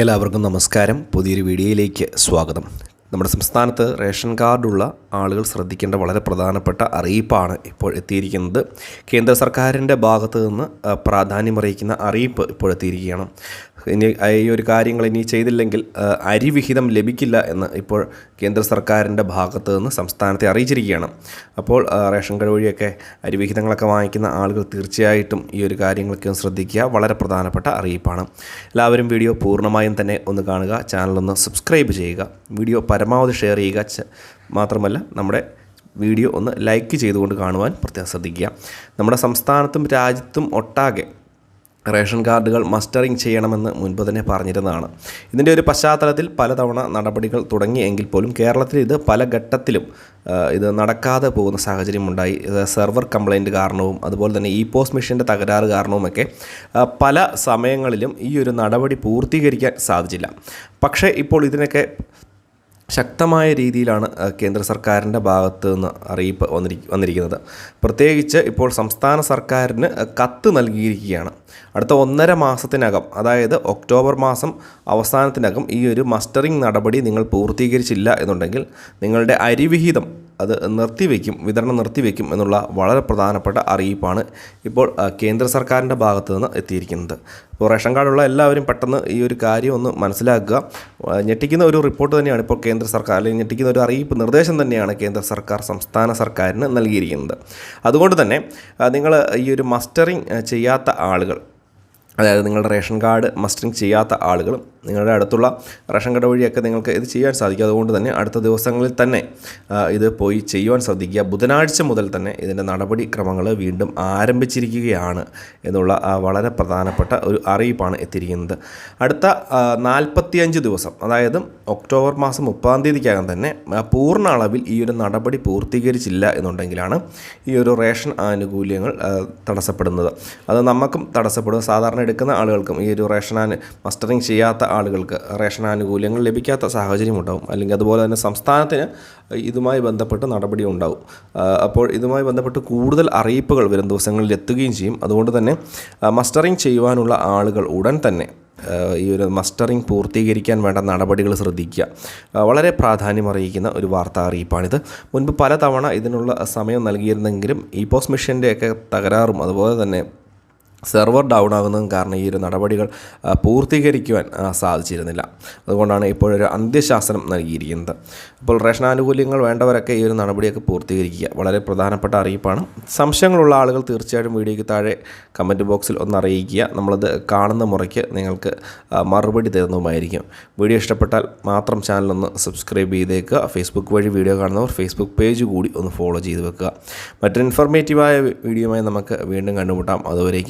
എല്ലാവർക്കും നമസ്കാരം. പുതിയൊരു വീഡിയോയിലേക്ക് സ്വാഗതം. നമ്മുടെ സംസ്ഥാനത്ത് റേഷൻ കാർഡുള്ള ആളുകൾ ശ്രദ്ധിക്കേണ്ട വളരെ പ്രധാനപ്പെട്ട അറിയിപ്പാണ് ഇപ്പോൾ എത്തിയിരിക്കുന്നത്. കേന്ദ്ര സർക്കാരിന്റെ ഭാഗത്ത് നിന്ന് പ്രാധാന്യമറിയിക്കുന്ന അറിയിപ്പ് ഇപ്പോൾ എത്തിയിരിക്കുകയാണ്. ഇനി ഈ ഒരു കാര്യങ്ങൾ ഇനി ചെയ്തില്ലെങ്കിൽ അരിവിഹിതം ലഭിക്കില്ല എന്ന് ഇപ്പോൾ കേന്ദ്ര സർക്കാരിന്റെ ഭാഗത്ത് നിന്ന് സംസ്ഥാനത്തെ അറിയിച്ചിരിക്കുകയാണ്. അപ്പോൾ റേഷൻ കാർഡ് വഴിയൊക്കെ അരിവിഹിതങ്ങളൊക്കെ വാങ്ങിക്കുന്ന ആളുകൾ തീർച്ചയായിട്ടും ഈ ഒരു കാര്യങ്ങളൊക്കെ ശ്രദ്ധിക്കുക. വളരെ പ്രധാനപ്പെട്ട അറിയിപ്പാണ്. എല്ലാവരും വീഡിയോ പൂർണമായും തന്നെ ഒന്ന് കാണുക. ചാനലൊന്ന് സബ്സ്ക്രൈബ് ചെയ്യുക. വീഡിയോ പരമാവധി ഷെയർ ചെയ്യുക. മാത്രമല്ല നമ്മുടെ വീഡിയോ ഒന്ന് ലൈക്ക് ചെയ്തുകൊണ്ട് കാണുവാൻ പ്രത്യേകം ശ്രദ്ധിക്കുക. നമ്മുടെ സംസ്ഥാനത്തും രാജ്യത്തും ഒട്ടാകെ റേഷൻ കാർഡുകൾ മസ്റ്ററിംഗ് ചെയ്യണമെന്ന് മുൻപ് തന്നെ പറഞ്ഞിരുന്നതാണ്. ഇതിന്റെ ഒരു പശ്ചാത്തലത്തിൽ പലതവണ നടപടികൾ തുടങ്ങി എങ്കിൽ പോലും കേരളത്തിൽ ഇത് പല ഘട്ടത്തിലും ഇത് നടക്കാതെ പോകുന്ന സാഹചര്യം ഉണ്ടായി ഇത് സെർവർ കംപ്ലൈന്റ് കാരണവും അതുപോലെ തന്നെ ഇ പോസ്റ്റ് മെഷീന്റെ തകരാറ് കാരണവുമൊക്കെ പല സമയങ്ങളിലും ഈ ഒരു നടപടി പൂർത്തീകരിക്കാൻ സാധിച്ചില്ല. പക്ഷേ ഇപ്പോൾ ഇതിനൊക്കെ ശക്തമായ രീതിയിലാണ് കേന്ദ്ര സർക്കാരിന്റെ ഭാഗത്ത് നിന്ന് അറിയിപ്പ് വന്നിരി വന്നിരിക്കുന്നത്. പ്രത്യേകിച്ച് ഇപ്പോൾ സംസ്ഥാന സർക്കാരിന് കത്ത് നൽകിയിരിക്കുകയാണ്. അടുത്ത ഒന്നര മാസത്തിനകം അതായത് ഒക്ടോബർ മാസം അവസാനത്തിനകം ഈ ഒരു മസ്റ്ററിംഗ് നടപടി നിങ്ങൾ പൂർത്തീകരിച്ചില്ല എന്നുണ്ടെങ്കിൽ നിങ്ങളുടെ അരിവിഹിതം അത് നിർത്തിവെക്കും വിതരണം നിർത്തിവെക്കും എന്നുള്ള വളരെ പ്രധാനപ്പെട്ട അറിയിപ്പാണ് ഇപ്പോൾ കേന്ദ്ര സർക്കാരിന്റെ ഭാഗത്തു നിന്ന് എത്തിയിരിക്കുന്നത്. ഇപ്പോൾ റേഷൻ കാർഡുള്ള എല്ലാവരും പെട്ടെന്ന് ഈ ഒരു കാര്യം ഒന്ന് മനസ്സിലാക്കുക. ഞെട്ടിക്കുന്ന ഒരു റിപ്പോർട്ട് തന്നെയാണ് ഇപ്പോൾ കേന്ദ്ര സർക്കാർ അല്ലെങ്കിൽ ഞെട്ടിക്കുന്ന ഒരു അറിയിപ്പ് നിർദ്ദേശം തന്നെയാണ് കേന്ദ്ര സർക്കാർ സംസ്ഥാന സർക്കാരിന് നൽകിയിരിക്കുന്നത്. അതുകൊണ്ട് തന്നെ നിങ്ങൾ ഈ ഒരു മസ്റ്ററിങ് ചെയ്യാത്ത ആളുകൾ അതായത് നിങ്ങളുടെ റേഷൻ കാർഡ് മസ്റ്ററിങ് ചെയ്യാത്ത ആളുകളും നിങ്ങളുടെ അടുത്തുള്ള റേഷൻ കാർഡ് വഴിയൊക്കെ നിങ്ങൾക്ക് ഇത് ചെയ്യാൻ സാധിക്കും. അതുകൊണ്ട് തന്നെ അടുത്ത ദിവസങ്ങളിൽ തന്നെ ഇത് പോയി ചെയ്യുവാൻ ശ്രദ്ധിക്കുക. ബുധനാഴ്ച മുതൽ തന്നെ ഇതിന്റെ നടപടിക്രമങ്ങൾ വീണ്ടും ആരംഭിച്ചിരിക്കുകയാണ് എന്നുള്ള വളരെ പ്രധാനപ്പെട്ട ഒരു അറിയിപ്പാണ് എത്തിയിരിക്കുന്നത്. അടുത്ത നാൽപ്പത്തിയഞ്ച് ദിവസം അതായത് ഒക്ടോബർ മാസം മുപ്പതാം തീയതിക്കകം തന്നെ പൂർണ അളവിൽ ഈ ഒരു നടപടി പൂർത്തീകരിച്ചില്ല എന്നുണ്ടെങ്കിലാണ് ഈ ഒരു റേഷൻ ആനുകൂല്യങ്ങൾ തടസ്സപ്പെടുന്നത്. അത് നമുക്കും തടസ്സപ്പെടും. സാധാരണ എടുക്കുന്ന ആളുകൾക്കും ഈ ഒരു റേഷൻ മസ്റ്ററിങ് ചെയ്യാത്ത ആളുകൾക്ക് റേഷൻ ആനുകൂല്യങ്ങൾ ലഭിക്കാത്ത സാഹചര്യം ഉണ്ടാവും. അല്ലെങ്കിൽ അതുപോലെ തന്നെ സംസ്ഥാനത്തിന് ഇതുമായി ബന്ധപ്പെട്ട് നടപടി ഉണ്ടാവും. അപ്പോൾ ഇതുമായി ബന്ധപ്പെട്ട് കൂടുതൽ അറിയിപ്പുകൾ വരും ദിവസങ്ങളിൽ എത്തുകയും ചെയ്യും. അതുകൊണ്ട് തന്നെ മസ്റ്ററിങ് ചെയ്യുവാനുള്ള ആളുകൾ ഉടൻ തന്നെ ഈ ഒരു മസ്റ്ററിംഗ് പൂർത്തീകരിക്കാൻ വേണ്ട നടപടികൾ ശ്രദ്ധിക്കുക. വളരെ പ്രാധാന്യം അറിയിക്കുന്ന ഒരു വാർത്താ അറിയിപ്പാണിത്. മുൻപ് പലതവണ ഇതിനുള്ള സമയം നൽകിയിരുന്നെങ്കിലും ഈ പോസ്റ്റ് മെഷീന്റെയൊക്കെ തകരാറും അതുപോലെ തന്നെ സെർവർ ഡൗൺ ആകുന്നതും കാരണം ഈ ഒരു നടപടികൾ പൂർത്തീകരിക്കുവാൻ സാധിച്ചിരുന്നില്ല. അതുകൊണ്ടാണ് ഇപ്പോഴൊരു അന്ത്യശാസനം നൽകിയിരിക്കുന്നത്. അപ്പോൾ റേഷൻ ആനുകൂല്യങ്ങൾ വേണ്ടവരൊക്കെ ഈ ഒരു നടപടിയൊക്കെ പൂർത്തീകരിക്കുക. വളരെ പ്രധാനപ്പെട്ട അറിയിപ്പാണ്. സംശയങ്ങളുള്ള ആളുകൾ തീർച്ചയായിട്ടും വീഡിയോയ്ക്ക് താഴെ കമന്റ് ബോക്സിൽ ഒന്ന് അറിയിക്കുക. നമ്മളത് കാണുന്ന മുറയ്ക്ക് നിങ്ങൾക്ക് മറുപടി തരുന്നതുമായിരിക്കും. വീഡിയോ ഇഷ്ടപ്പെട്ടാൽ മാത്രം ചാനലൊന്ന് സബ്സ്ക്രൈബ് ചെയ്തേക്കുക. ഫേസ്ബുക്ക് വഴി വീഡിയോ കാണുന്നവർ ഫേസ്ബുക്ക് പേജ് കൂടി ഒന്ന് ഫോളോ ചെയ്ത് വെക്കുക. മറ്റൊരു ഇൻഫോർമേറ്റീവായ വീഡിയോയുമായി നമുക്ക് വീണ്ടും കണ്ടുമുട്ടാം. അതുവരേക്കും.